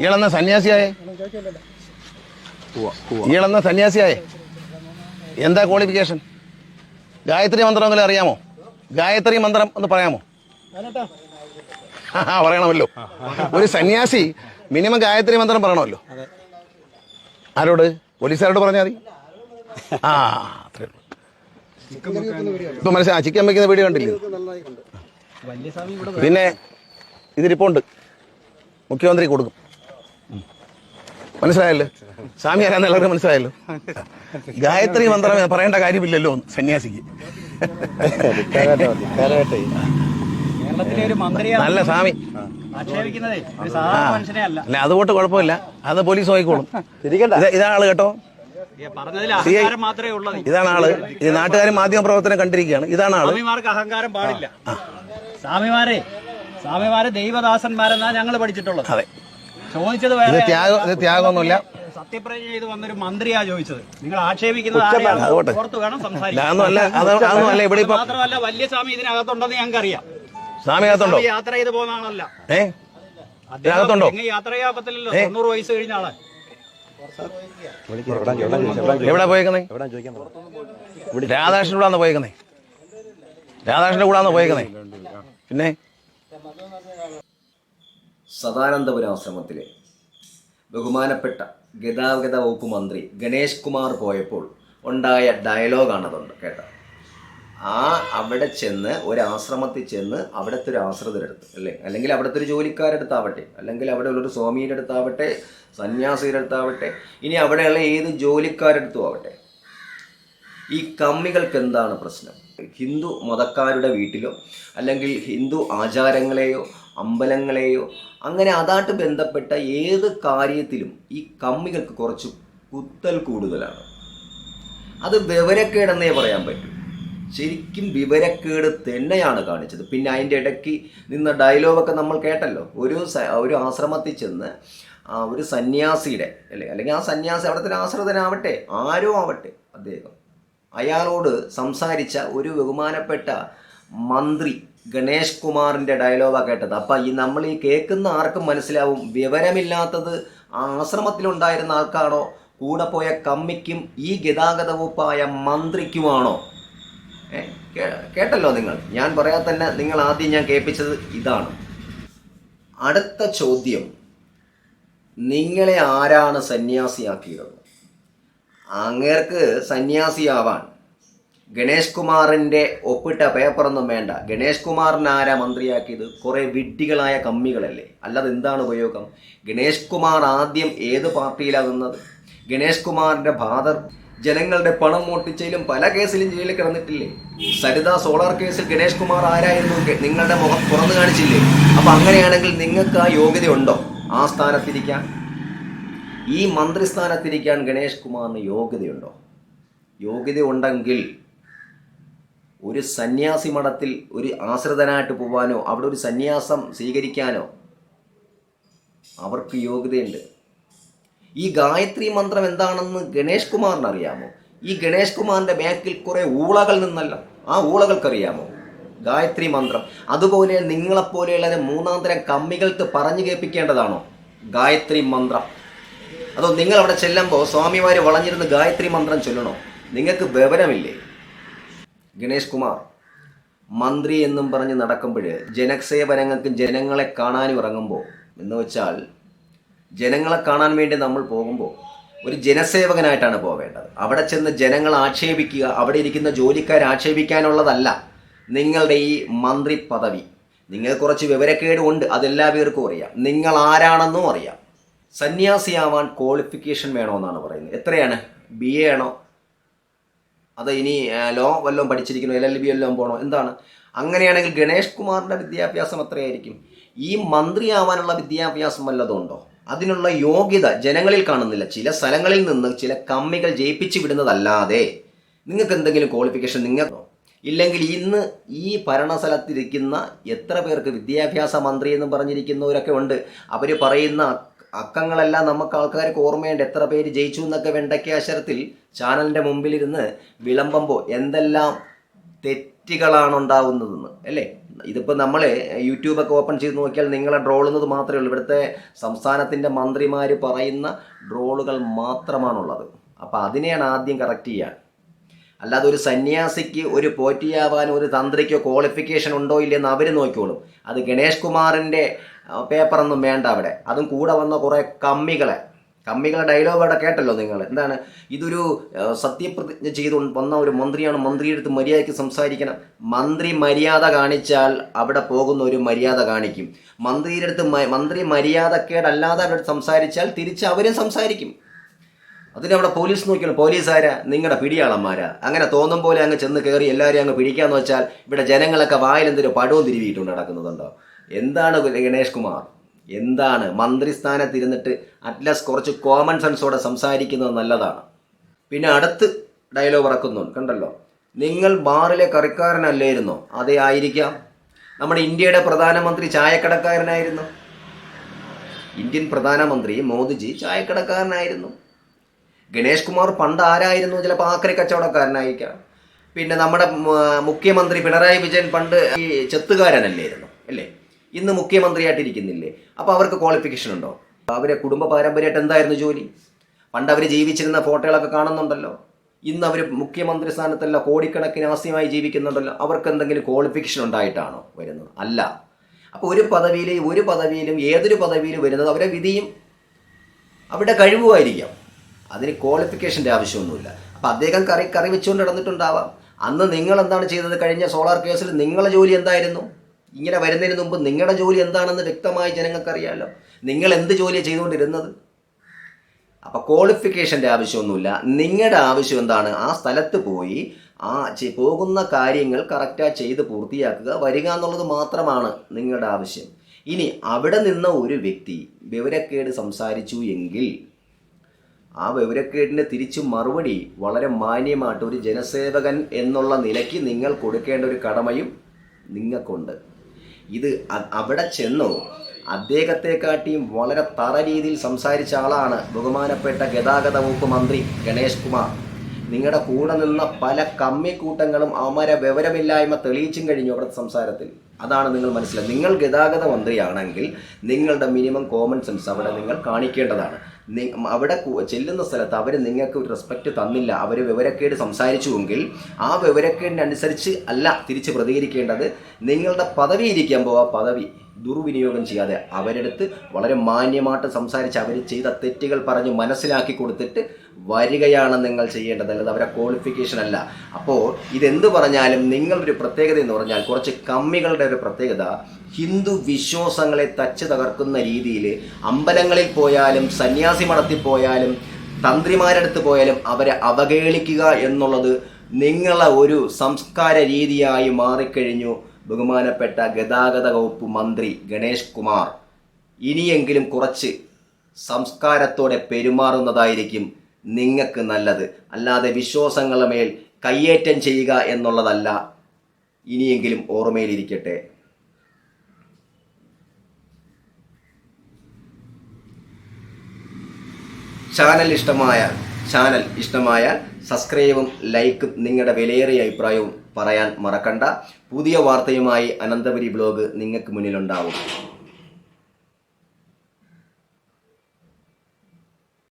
ഇയാളെന്ന സന്യാസിയായേ? ഇയാളെന്ന സന്യാസിയായേ? എന്താ ക്വാളിഫിക്കേഷൻ ഗായത്രി മന്ത്രം എങ്കിലും അറിയാമോ? ഗായത്രി മന്ത്രം ഒന്ന് പറയാമോ? ആ പറയണമല്ലോ. ഒരു സന്യാസി മിനിമം ഗായത്രി മന്ത്രം പറയണമല്ലോ. ആരോട്? പോലീസുകാരോട് പറഞ്ഞാൽ മതി. ആ അത്രേ ഉള്ളൂ. ഇപ്പൊ മനസ്സിലാ ചിക്കൻ വെക്കുന്ന വീഡിയോ കണ്ടില്ലേ? പിന്നെ ഇതിരിപ്പുണ്ട് മുഖ്യമന്ത്രി കൊടുക്കും. മനസ്സിലായല്ലോ? സ്വാമി ആരാന്ന് എല്ലാവർക്കും മനസ്സിലായല്ലോ? ഗായത്രി മന്ത്രം പറയേണ്ട കാര്യമില്ലല്ലോ സന്യാസിക്ക്. കേരളത്തിലെ ഒരു മന്ത്രിയെ നല്ല സ്വാമി. ആക്ഷേപിക്കുന്നതേ സാധാരണ മനുഷ്യനെ അല്ല അല്ല അതുകൊണ്ട് കുഴപ്പമില്ല. അത് പോലീസ് നോക്കിക്കോളും. ഇത് ഇതാണ് ആൾ കേട്ടോ. ഇതാണ് ആൾ. ഇത് നാട്ടുകാരും മാധ്യമ പ്രവർത്തനം കണ്ടിരിക്കുകയാണ്. ഇതാണ് ആൾ. അഹങ്കാരം പാടില്ല. സ്വാമിമാരെ സ്വാമിമാരെ ദൈവദാസന്മാരെന്നാ ഞങ്ങൾ പഠിച്ചിട്ടുള്ളത്. അതെ. ചോദിച്ചത് ഇത് വേറെ ത്യാഗം ഇത് ത്യാഗമൊന്നുമില്ല. സത്യപ്രതിജ്ഞ ചെയ്ത് വന്നൊരു മന്ത്രിയാ ചോദിച്ചത്. നിങ്ങൾ ആക്ഷേപിക്കുന്നത് ആരെയാണ്? അതുകൊട്ടെ. പുറത്ത് വേണം ഇല്ല, സംസാരിക്കാൻ. അതൊന്നും അല്ല അത് അതൊന്നും അല്ല. ഇവിടെ ഇപ്പം മാത്രമല്ല വലിയ സ്വാമി ഇതിനകത്തുണ്ടെന്ന് ഞങ്ങൾക്ക് അറിയാം സ്വാമി അകത്തുണ്ടോ? സ്വാമി യാത്ര ചെയ്ത് പോകുന്ന ആളല്ല. ഏ? ഇതിനകത്തുണ്ടോ? അദ്ദേഹം യാത്ര ചെയ്യാൻ പറ്റില്ലല്ലോ തൊണ്ണൂറ് വയസ്സ് കഴിഞ്ഞ ആളെ. എവിടെ പോയേക്കുന്നേ? രാധാകൃഷ്ണൻ കൂടാന്ന് പോയേക്കുന്നേ? രാധാകൃഷ്ണന്റെ കൂടാന്ന് പോയേക്കുന്നേ? പിന്നെ? സദാനന്ദപുരം ആശ്രമത്തിലെ ബഹുമാനപ്പെട്ട ഗതാഗത വകുപ്പ് മന്ത്രി ഗണേഷ് കുമാർ പോയപ്പോൾ ഉണ്ടായ ഡയലോഗാണതുണ്ട് കേട്ടോ. ആ അവിടെ ചെന്ന് ഒരു ആശ്രമത്തിൽ ചെന്ന് അവിടുത്തെ ഒരു ആശ്രിതരെടുത്ത് അല്ലേ? അല്ലെങ്കിൽ അവിടുത്തെ ഒരു ജോലിക്കാരെടുത്താവട്ടെ അല്ലെങ്കിൽ അവിടെ ഉള്ളൊരു സ്വാമിയുടെ അടുത്താവട്ടെ സന്യാസിയുടെ അടുത്താവട്ടെ ഇനി അവിടെയുള്ള ഏത് ജോലിക്കാരെടുത്തും ആവട്ടെ ഈ കമ്മികൾക്ക് എന്താണ് പ്രശ്നം? ഹിന്ദു മതക്കാരുടെ വീട്ടിലോ അല്ലെങ്കിൽ ഹിന്ദു ആചാരങ്ങളെയോ അമ്പലങ്ങളെയോ അങ്ങനെ അതായിട്ട് ബന്ധപ്പെട്ട ഏത് കാര്യത്തിലും ഈ കമ്മികൾക്ക് കുറച്ച് കുത്തൽ കൂടുതലാണ്. അത് വിവരക്കേടെന്നേ പറയാൻ പറ്റൂ. ശരിക്കും വിവരക്കേട് തന്നെയാണ് കാണിച്ചത്. പിന്നെ അതിന്റെ ഇടയ്ക്ക് നിന്ന ഡയലോഗൊക്കെ നമ്മൾ കേട്ടല്ലോ. ഒരു ഒരു ആശ്രമത്തിൽ ചെന്ന് ഒരു സന്യാസിയുടെ അല്ലെ അല്ലെങ്കിൽ ആ സന്യാസി അവിടുത്തെ ആശ്രിതനാവട്ടെ ആരോ ആവട്ടെ അദ്ദേഹം. അയാളോട് സംസാരിച്ച ഒരു ബഹുമാനപ്പെട്ട മന്ത്രി ഗണേഷ് കുമാറിന്റെ ഡയലോഗാണ് കേട്ടത്. അപ്പം ഈ നമ്മൾ ഈ കേൾക്കുന്ന ആർക്കും മനസ്സിലാവും വിവരമില്ലാത്തത് ആശ്രമത്തിലുണ്ടായിരുന്ന ആൾക്കാണോ? കൂടെ പോയ കമ്മിക്കും ഈ ഗതാഗത വകുപ്പായ മന്ത്രിക്കുമാണോ? കേട്ടല്ലോ നിങ്ങൾ. ഞാൻ പറയാതെ തന്നെ നിങ്ങൾ ആദ്യം ഞാൻ കേൾപ്പിച്ചത് ഇതാണ്. അടുത്ത ചോദ്യം. നിങ്ങളെ ആരാണ് സന്യാസിയാക്കിയത്? അങ്ങേർക്ക് സന്യാസിയാവാൻ ഗണേഷ് കുമാറിന്റെ ഒപ്പിട്ട പേപ്പറൊന്നും വേണ്ട. ഗണേഷ് കുമാറിനെ ആരാ മന്ത്രിയാക്കിയത്? കുറേ വിഡ്ഢികളായ കമ്മികളല്ലേ? അല്ലാതെ എന്താണ് ഉപയോഗം? ഗണേഷ് കുമാർ ആദ്യം ഏത് പാർട്ടിയിലാണ് നിന്നത്? ഗണേഷ് കുമാറിന്റെ ഫാദർ ജനങ്ങളുടെ പണം മോട്ടിച്ചതിലും പല കേസിലും ജയിലിൽ കിടന്നിട്ടില്ലേ? സരിത സോളാർ കേസിൽ ഗണേഷ് കുമാർ ആരായിരുന്നു നിങ്ങളുടെ മുഖം തുറന്നു കാണിച്ചില്ലേ? അപ്പൊ അങ്ങനെയാണെങ്കിൽ നിങ്ങൾക്ക് ആ യോഗ്യതയുണ്ടോ? ആ സ്ഥാനത്തിരിക്കാൻ? ഈ മന്ത്രിസ്ഥാനത്തിരിക്കാൻ ഗണേഷ് കുമാറിന് യോഗ്യതയുണ്ടോ? യോഗ്യത ഉണ്ടെങ്കിൽ ഒരു സന്യാസി മഠത്തിൽ ഒരു ആശ്രിതനായിട്ട് പോകാനോ അവിടെ ഒരു സന്യാസം സ്വീകരിക്കാനോ അവർക്ക് യോഗ്യതയുണ്ട്. ഈ ഗായത്രി മന്ത്രം എന്താണെന്ന് ഗണേഷ് കുമാറിന് അറിയാമോ? ഈ ഗണേഷ് കുമാറിന്റെ ബാക്കിൽ കുറേ ഊളകൾ നിന്നല്ല ആ ഊളകൾക്കറിയാമോ? ഗായത്രി മന്ത്രം. അതുപോലെ നിങ്ങളെപ്പോലെയുള്ള മൂന്നാം തരം കമ്മികൾക്ക് പറഞ്ഞു കേൾപ്പിക്കേണ്ടതാണോ? ഗായത്രി മന്ത്രം. അതോ നിങ്ങൾ അവിടെ ചെല്ലുമ്പോൾ സ്വാമിമാർ വളഞ്ഞിരുന്ന് ഗായത്രി മന്ത്രം ചൊല്ലണോ? നിങ്ങൾക്ക് വിവരമില്ലേ? ഗണേഷ് കുമാർ മന്ത്രി എന്നും പറഞ്ഞ് നടക്കുമ്പോൾ ജനസേവനങ്ങൾക്ക് ജനങ്ങളെ കാണാനും ഇറങ്ങുമ്പോൾ എന്ന് വെച്ചാൽ ജനങ്ങളെ കാണാൻ വേണ്ടി നമ്മൾ പോകുമ്പോൾ ഒരു ജനസേവകനായിട്ടാണ് പോവേണ്ടത്. അവിടെ ചെന്ന് ജനങ്ങൾ ആക്ഷേപിക്കുക അവിടെ ഇരിക്കുന്ന ജോലിക്കാർ ആക്ഷേപിക്കാനുള്ളതല്ല നിങ്ങളുടെ ഈ മന്ത്രി പദവി. നിങ്ങൾ കുറച്ച് വിവരക്കേടും ഉണ്ട് അതെല്ലാ പേർക്കും അറിയാം. നിങ്ങൾ ആരാണെന്നും അറിയാം. സന്യാസിയാവാൻ ക്വാളിഫിക്കേഷൻ വേണമെന്നാണ് പറയുന്നത്. എത്രയാണ്? ബി എ ആണോ? അത് ഇനി ലോ വല്ലതും പഠിച്ചിരിക്കണോ എൽ എൽ ബി വല്ലതും പോകണോ. എന്താണ്? അങ്ങനെയാണെങ്കിൽ ഗണേഷ് കുമാറിന്റെ വിദ്യാഭ്യാസം എത്രയായിരിക്കും? ഈ മന്ത്രിയാവാനുള്ള വിദ്യാഭ്യാസം വല്ലതും ഉണ്ടോ അതിനുള്ള യോഗ്യത ജനങ്ങളിൽ കാണുന്നില്ല. ചില സ്ഥലങ്ങളിൽ നിന്ന് ചില കമ്മികൾ ജയിപ്പിച്ചു വിടുന്നതല്ലാതെ നിങ്ങൾക്ക് എന്തെങ്കിലും ക്വാളിഫിക്കേഷൻ നിങ്ങൾക്കോ ഇല്ലെങ്കിൽ ഇന്ന് ഈ ഭരണസ്ഥലത്തിരിക്കുന്ന എത്ര പേർക്ക് വിദ്യാഭ്യാസ മന്ത്രി എന്ന് പറഞ്ഞിരിക്കുന്നവരൊക്കെ ഉണ്ട്. അവർ പറയുന്ന അക്കങ്ങളെല്ലാം നമുക്ക് ആൾക്കാർക്ക് ഓർമ്മയുണ്ട്. എത്ര പേര് ജയിച്ചു എന്നൊക്കെ വെണ്ടയ്ക്കാശരത്തിൽ ചാനലിന്റെ മുമ്പിലിരുന്ന് വിളമ്പുമ്പോൾ എന്തെല്ലാം തെറ്റുകളാണ് ഉണ്ടാവുന്നതെന്ന് അല്ലേ ഇതിപ്പോൾ നമ്മൾ യൂട്യൂബൊക്കെ ഓപ്പൺ ചെയ്ത് നോക്കിയാൽ നിങ്ങളെ ഡ്രോളുന്നത് മാത്രമേ ഉള്ളൂ. ഇവിടുത്തെ സംസ്ഥാനത്തിന്റെ മന്ത്രിമാർ പറയുന്ന ഡ്രോളുകൾ മാത്രമാണുള്ളത്. അപ്പോൾ അതിനെയാണ് ആദ്യം കറക്റ്റ് ചെയ്യാൻ അല്ലാതെ ഒരു സന്യാസിക്ക് ഒരു പോറ്റിയാവാൻ ഒരു തന്ത്രിക്കോ ക്വാളിഫിക്കേഷൻ ഉണ്ടോ ഇല്ലെന്ന് അവർ നോക്കിക്കോളും. അത് ഗണേഷ് കുമാറിന്റെ പേപ്പറൊന്നും വേണ്ട അവിടെ. അതും കൂടെ വന്ന കുറേ കമ്മികളെ. കമ്മികളെ ഡയലോഗ് അവിടെ കേട്ടല്ലോ നിങ്ങൾ. എന്താണ്? ഇതൊരു സത്യപ്രതിജ്ഞ ചെയ്തു വന്ന ഒരു മന്ത്രിയാണ്. മന്ത്രിയുടെ അടുത്ത് മര്യാദയ്ക്ക് സംസാരിക്കണം. മന്ത്രി മര്യാദ കാണിച്ചാൽ അവിടെ പോകുന്ന ഒരു മര്യാദ കാണിക്കും. മന്ത്രിയുടെ അടുത്ത് മന്ത്രി മര്യാദക്കേടല്ലാതെ അവരുടെ സംസാരിച്ചാൽ തിരിച്ച് അവരും സംസാരിക്കും. അതിനവിടെ പോലീസ് നോക്കിയാണ് പോലീസുകാരാ നിങ്ങളുടെ പിടിയാളന്മാരാ. അങ്ങനെ തോന്നും പോലെ അങ്ങ് ചെന്ന് കയറി എല്ലാവരെയും അങ്ങ് പിടിക്കാന്ന് വെച്ചാൽ ഇവിടെ ജനങ്ങളൊക്കെ വായിലെന്തൊരു പടവും തിരുവിയിട്ടുണ്ട് നടക്കുന്നുണ്ടോ എന്താണ് ഗണേഷ് കുമാർ? എന്താണ്? മന്ത്രിസ്ഥാനത്തിരുന്നിട്ട് അറ്റ്ലസ് കുറച്ച് കോമൺ സെൻസോടെ സംസാരിക്കുന്നത് നല്ലതാണ്. പിന്നെ അടുത്ത് ഡയലോഗ് ഇറക്കുന്നുണ്ട്. കണ്ടല്ലോ? നിങ്ങൾ ബാറിലെ കറിക്കാരനല്ലായിരുന്നോ? അതേ ആയിരിക്കാം. നമ്മുടെ ഇന്ത്യയുടെ പ്രധാനമന്ത്രി ചായക്കടക്കാരനായിരുന്നു. ഇന്ത്യൻ പ്രധാനമന്ത്രി മോദിജി ചായക്കടക്കാരനായിരുന്നു. ഗണേഷ് കുമാർ പണ്ട് ആരായിരുന്നു? ചിലപ്പോൾ ആക്രി കച്ചവടക്കാരനായിരിക്കാം. പിന്നെ നമ്മുടെ മുഖ്യമന്ത്രി പിണറായി വിജയൻ പണ്ട് ഈ ചെത്തുകാരനല്ലായിരുന്നു. അല്ലേ? ഇന്ന് മുഖ്യമന്ത്രിയായിട്ടിരിക്കുന്നില്ലേ? അപ്പോൾ അവർക്ക് ക്വാളിഫിക്കേഷൻ ഉണ്ടോ? അവരെ കുടുംബ പാരമ്പര്യമായിട്ട് എന്തായിരുന്നു ജോലി? പണ്ട് അവർ ജീവിച്ചിരുന്ന ഫോട്ടോകളൊക്കെ കാണുന്നുണ്ടല്ലോ. ഇന്ന് അവർ മുഖ്യമന്ത്രി സ്ഥാനത്തല്ല കോടിക്കണക്കിന് ആസ്യമായി ജീവിക്കുന്നുണ്ടല്ലോ. അവർക്ക് എന്തെങ്കിലും ക്വാളിഫിക്കേഷൻ ഉണ്ടായിട്ടാണോ വരുന്നത്? അല്ല. അപ്പോൾ ഒരു പദവിയിൽ ഒരു പദവിയിലും ഏതൊരു പദവിയിലും വരുന്നത് അവരെ വിധിയും അവരുടെ കഴിവുമായിരിക്കാം. അതിന് ക്വാളിഫിക്കേഷന്റെ ആവശ്യമൊന്നുമില്ല. അപ്പം അദ്ദേഹം കറി കറി വെച്ചുകൊണ്ട് നടന്നിട്ടുണ്ടാവാം. അന്ന് നിങ്ങൾ എന്താണ് ചെയ്തത്? കഴിഞ്ഞ സോളാർ കേസിൽ നിങ്ങളെ ജോലി എന്തായിരുന്നു? ഇങ്ങനെ വരുന്നതിന് മുമ്പ് നിങ്ങളുടെ ജോലി എന്താണെന്ന് വ്യക്തമായി ജനങ്ങൾക്കറിയാമല്ലോ നിങ്ങൾ എന്ത് ജോലിയാണ് ചെയ്തുകൊണ്ടിരുന്നത്? അപ്പോൾ ക്വാളിഫിക്കേഷന്റെ ആവശ്യമൊന്നുമില്ല. നിങ്ങളുടെ ആവശ്യം എന്താണ്? ആ സ്ഥലത്ത് പോയി ആ പോകുന്ന കാര്യങ്ങൾ കറക്റ്റായി ചെയ്ത് പൂർത്തിയാക്കുക വരിക എന്നുള്ളത് മാത്രമാണ് നിങ്ങളുടെ ആവശ്യം. ഇനി അവിടെ നിന്ന ഒരു വ്യക്തി വിവരക്കേട് സംസാരിച്ചു എങ്കിൽ ആ വിവരക്കേടിന് തിരിച്ചു മറുപടി വളരെ മാന്യമായിട്ട് ഒരു ജനസേവകൻ എന്നുള്ള നിലയ്ക്ക് നിങ്ങൾ കൊടുക്കേണ്ട ഒരു കടമയും നിങ്ങൾക്കുണ്ട്. ഇത് അവിടെ ചെന്നു. അദ്ദേഹത്തെക്കാട്ടിയും വളരെ തറ രീതിയിൽ സംസാരിച്ച ആളാണ് ബഹുമാനപ്പെട്ട ഗതാഗത വകുപ്പ് മന്ത്രി ഗണേഷ് കുമാർ. നിങ്ങളുടെ കൂടെ നിന്ന പല കമ്മിക്കൂട്ടങ്ങളും അമര വിവരമില്ലായ്മ തെളിയിച്ചും കഴിഞ്ഞു അവിടുത്തെ സംസാരത്തിൽ. അതാണ് നിങ്ങൾ മനസ്സിലാക്കുക നിങ്ങൾ ഗതാഗത മന്ത്രിയാണെങ്കിൽ നിങ്ങളുടെ മിനിമം കോമൺ സെൻസ് അവിടെ നിങ്ങൾ കാണിക്കേണ്ടതാണ്. അവിടെ ചെല്ലുന്ന സ്ഥലത്ത് അവർ നിങ്ങൾക്ക് ഒരു റെസ്പെക്റ്റ് തന്നില്ല. അവർ വിവരക്കേട് സംസാരിച്ചുവെങ്കിൽ ആ വിവരക്കേടിനനുസരിച്ച് അല്ല തിരിച്ച് പ്രതികരിക്കേണ്ടത്. നിങ്ങളുടെ പദവി ഇരിക്കുമ്പോൾ ആ പദവി ദുർവിനിയോഗം ചെയ്യാതെ അവരെടുത്ത് വളരെ മാന്യമായിട്ട് സംസാരിച്ച് അവർ ചെയ്ത തെറ്റുകൾ പറഞ്ഞ് മനസ്സിലാക്കി കൊടുത്തിട്ട് വരികയാണ് നിങ്ങൾ ചെയ്യേണ്ടത്. അല്ലാതെ അവരെ ക്വാളിഫിക്കേഷൻ അല്ല. അപ്പോൾ ഇതെന്ത് പറഞ്ഞാലും നിങ്ങളൊരു പ്രത്യേകത എന്ന് പറഞ്ഞാൽ കുറച്ച് കമ്മികളുടെ ഒരു പ്രത്യേകത ഹിന്ദു വിശ്വാസങ്ങളെ തച്ച് തകർക്കുന്ന രീതിയിൽ അമ്പലങ്ങളിൽ പോയാലും സന്യാസി മഠത്തിൽ പോയാലും തന്ത്രിമാരടുത്ത് പോയാലും അവരെ അവഹേളിക്കുക എന്നുള്ളത് നിങ്ങളെ ഒരു സംസ്കാര രീതിയായി മാറിക്കഴിഞ്ഞു ബഹുമാനപ്പെട്ട ഗതാഗത വകുപ്പ് മന്ത്രി ഗണേഷ് കുമാർ. ഇനിയെങ്കിലും കുറച്ച് സംസ്കാരത്തോടെ പെരുമാറുന്നതായിരിക്കും നിങ്ങൾക്ക് നല്ലത്. അല്ലാതെ വിശ്വാസങ്ങളുടെ മേൽ കയ്യേറ്റം ചെയ്യുക എന്നുള്ളതല്ല. ഇനിയെങ്കിലും ഓർമ്മയിലിരിക്കട്ടെ. ചാനൽ ഇഷ്ടമായാൽ ചാനൽ ഇഷ്ടമായാൽ സബ്സ്ക്രൈബും ലൈക്കും നിങ്ങളുടെ വിലയേറിയ അഭിപ്രായവും പറയാൻ മറക്കണ്ട. പുതിയ വാർത്തയുമായി അനന്തപുരി ബ്ലോഗ് നിങ്ങൾക്ക് മുന്നിലുണ്ടാവും.